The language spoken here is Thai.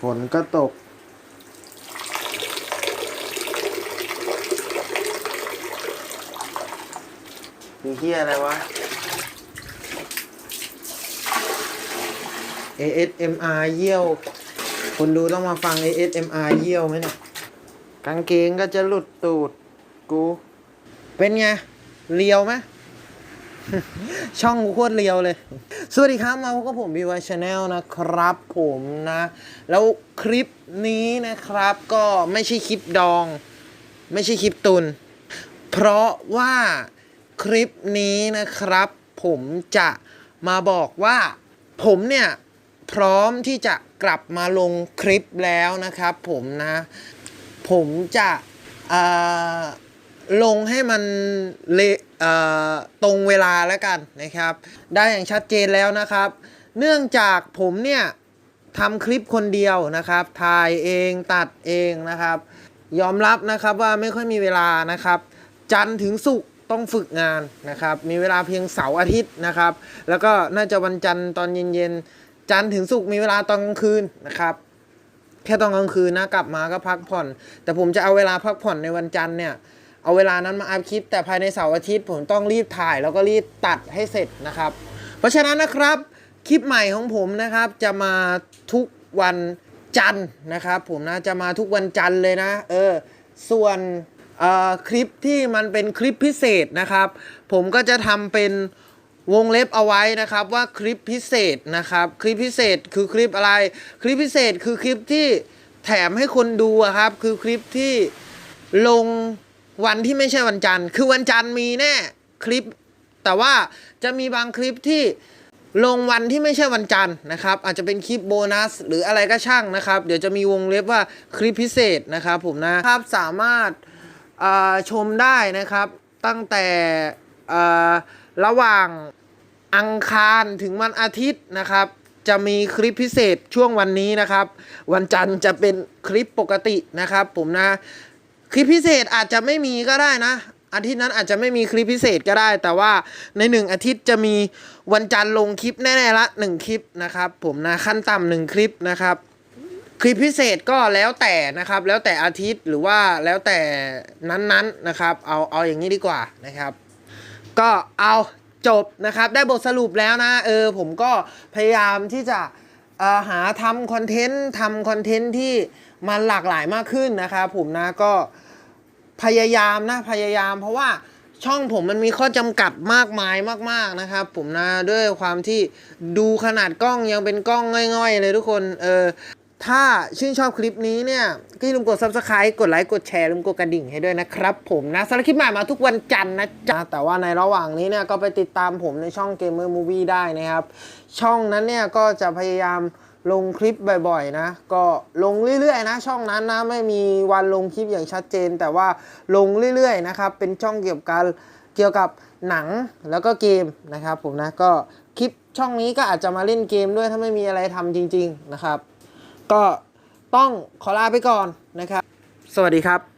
ฝนก็ตก มีเฮียอะไรวะ ASMR เยี่ยว คนดูต้องมาฟัง ASMR เยี่ยวไหมเนี่ย กางเกงก็จะหลุดตูด กู เป็นไงเลียวไหม ช่องโคตรเลียวเลย สวัสดีครับมาพบกับผม BY Channel นะครับผมนะ แล้วคลิปนี้นะครับก็ไม่ใช่คลิปดอง ไม่ใช่คลิปตุน เพราะว่าคลิปนี้นะครับ ผมจะมาบอกว่า ผมเนี่ย พร้อมที่จะกลับมาลงคลิปแล้วนะครับ ผมนะ ผมจะอ่อ ลงให้มันเละตรงเวลาแล้วกันนะครับ ได้อย่างชัดเจนแล้วนะครับ เนื่องจากผมเนี่ยทำคลิปคนเดียวนะครับ ถ่ายเองตัดเองนะครับ ยอมรับนะครับว่าไม่ค่อยมีเวลานะครับ จันทร์ถึงศุกต้องฝึกงานนะครับ มีเวลาเพียงเสาร์อาทิตย์นะครับ แล้วก็น่าจะวันจันทร์ตอนเย็นๆ จันทร์ถึงศุกมีเวลาตอนกลางคืนนะครับ แค่ตอนกลางคืนนะกลับมาก็พักผ่อน แต่ผมจะเอาเวลาพักผ่อนในวันจันทร์เนี่ย เอาเวลานั้นมาอัพคลิป แต่ภายในเสาร์อาทิตย์ผมต้องรีบถ่ายแล้วก็รีบตัดให้เสร็จนะครับ เพราะฉะนั้นนะครับคลิปใหม่ของผมนะครับจะมาทุกวันจันทร์นะครับ ผมนะจะมาทุกวันจันทร์เลยนะเออส่วนออคลิปที่มันเป็นคลิปพิเศษนะครับ ผมก็จะทำเป็นวงเล็บเอาไว้นะครับว่าคลิปพิเศษนะครับ คลิปพิเศษคือคลิปอะไร คลิปพิเศษคือคลิปที่แถมให้คนดูครับ คือคลิปที่ลง วันที่ไม่ใช่วันจันทร์ คือวันจันทร์มีแน่คลิป แต่ว่าจะมีบางคลิปที่ลงวันที่ไม่ใช่วันจันทร์นะครับ อาจจะเป็นคลิปโบนัส หรืออะไรก็ช่างนะครับ เดี๋ยวจะมีวงเล็บว่าคลิปพิเศษนะครับผมนะครับสามารถชมได้นะครับ ตั้งแต่ระหว่างอังคารถึงวันอาทิตย์นะครับ จะมีคลิปพิเศษช่วงวันนี้นะครับ วันจันทร์จะเป็นคลิปปกตินะครับ ผมนะ คลิปพิเศษอาจจะไม่มีก็ได้นะ อาทิตย์นั้นอาจจะไม่มีคลิปพิเศษก็ได้ แต่ว่าในหนึ่งอาทิตย์จะมีวันจันทร์ลงคลิปแน่ๆละหนึ่งคลิปนะครับ ผมนะขั้นต่ำหนึ่งคลิปนะครับ คลิปพิเศษก็แล้วแต่นะครับ แล้วแต่อาทิตย์หรือว่าแล้วแต่นั้นๆนะครับ เอาเอาอย่างนี้ดีกว่านะครับ ก็เอาจบนะครับ ได้บทสรุปแล้วนะเออผมก็พยายามที่จะหาทำคอนเทนต์ทำคอนเทนต์ที่ มันหลากหลายมากขึ้นนะครับผมนะก็พยายามนะพยายาม เพราะว่าช่องผมมันมีข้อจำกัดมากมายมาก ๆนะครับ ผมนะด้วยความที่ดูขนาดกล้องยังเป็นกล้องง่อยๆ เลยทุกคนเออถ้าชื่นชอบคลิปนี้เนี่ย ก็อย่าลืมกด subscribe กดไลค์กดแชร์ลืมกดกระดิ่งให้ด้วยนะครับผมนะสำหรับคลิปใหม่มาทุกวันจันทร์นะจ๊ะแต่ว่าในระหว่างนี้เนี่ย ก็ไปติดตามผมในช่อง Gamer Movie ได้นะครับ ช่องนั้นเนี่ย ก็จะพยายาม ลงคลิปบ่อยๆนะ ก็ลงเรื่อยๆนะ ช่องนั้นนะไม่มีวันลงคลิปอย่างชัดเจน แต่ว่าลงเรื่อยๆนะครับเป็นช่องเกี่ยวกับเกี่ยวกับหนังแล้วก็เกมนะครับผมนะก็คลิปช่องนี้ก็อาจจะมาเล่นเกมด้วยถ้าไม่มีอะไรทำจริง ๆนะครับ ก็ต้องขอลาไปก่อนนะครับ สวัสดีครับ